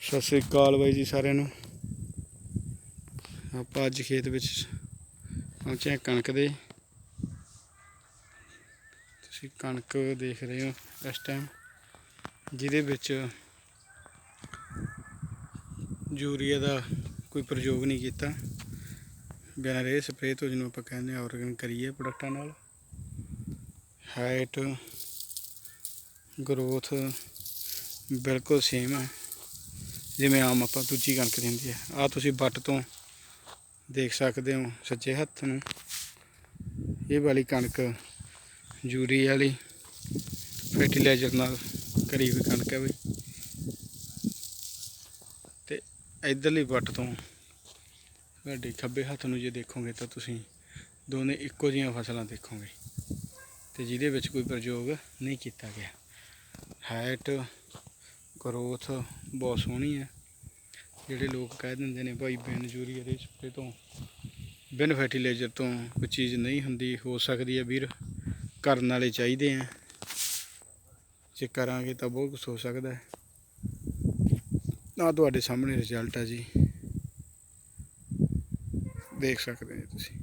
ਸਤਿ ਸ੍ਰੀ ਅਕਾਲ ਬਾਈ ਜੀ ਸਾਰਿਆਂ ਨੂੰ। ਆਪਾਂ ਅੱਜ ਖੇਤ ਵਿੱਚ ਪਹੁੰਚੇ ਕਣਕ ਦੇ। ਤੁਸੀਂ ਕਣਕ ਦੇਖ ਰਹੇ ਹੋ ਇਸ ਟਾਈਮ ਜਿਹਦੇ ਵਿੱਚ ਯੂਰੀਆ ਦਾ ਕੋਈ ਪ੍ਰਯੋਗ ਨਹੀਂ ਕੀਤਾ। ਬਿਨਾਂ ਰੇ ਸਪਰੇਅ ਤੋਂ ਜਿਹਨੂੰ ਆਪਾਂ ਕਹਿੰਦੇ ਆ ਆਰਗਨ ਕਰੀਏ ਪ੍ਰੋਡਕਟਾਂ ਨਾਲ। ਹਾਈਟ ਗਰੋਥ ਬਿਲਕੁਲ ਸੇਮ ਹੈ। ਜਿਵੇਂ ਆਮ ਆਪਾਂ ਦੂਜੀ ਕਣਕ ਦੀ ਹੁੰਦੀ ਹੈ। ਆ ਤੁਸੀਂ ਵੱਟ ਤੋਂ ਦੇਖ ਸਕਦੇ ਹੋ ਸੱਜੇ ਹੱਥ ਨੂੰ। ਇਹ ਵਾਲੀ ਕਣਕ ਯੂਰੀ ਵਾਲੀ ਫਰਟੀਲਾਈਜ਼ਰ ਨਾਲ ਕਰੀ ਹੋਈ ਕਣਕ ਹੈ ਬਈ। ਤੇ ਇਧਰਲੀ ਵੱਟ ਤੋਂ ਤੁਹਾਡੇ ਖੱਬੇ ਹੱਥ ਨੂੰ ਜੇ ਦੇਖੋਗੇ ਤਾਂ ਤੁਸੀਂ ਦੋਨੇ ਇੱਕੋ ਜਿਹੀਆਂ ਫਸਲਾਂ ਦੇਖੋਗੇ। ਤੇ ਜਿਹਦੇ ਵਿੱਚ ਕੋਈ ਪ੍ਰਯੋਗ ਨਹੀਂ ਕੀਤਾ ਗਿਆ। ਹਾਈਟ ਗਰੋਥ ਬਹੁਤ ਸੋਹਣੀ ਹੈ। ਜਿਹੜੇ ਲੋਕ ਕਹਿ ਦਿੰਦੇ ਨੇ ਭਾਈ ਬਿਨ ਯੂਰੀਆ ਦੇ ਸਪਰੇ ਤੋਂ, ਬਿਨ ਫਰਟੀਲਾਈਜ਼ਰ ਤੋਂ ਕੋਈ ਚੀਜ਼ ਨਹੀਂ ਹੁੰਦੀ, ਹੋ ਸਕਦੀ ਹੈ ਵੀਰ, ਕਰਨ ਵਾਲੇ ਚਾਹੀਦੇ ਆ। ਜੇ ਕਰਾਂਗੇ ਤਾਂ ਬਹੁਤ ਕੁਝ ਹੋ ਸਕਦਾ ਹੈ। ਆ ਤੁਹਾਡੇ ਸਾਹਮਣੇ ਰਿਜ਼ਲਟ ਹੈ ਜੀ। ਦੇਖ ਸਕਦੇ ਹੋ ਤੁਸੀਂ।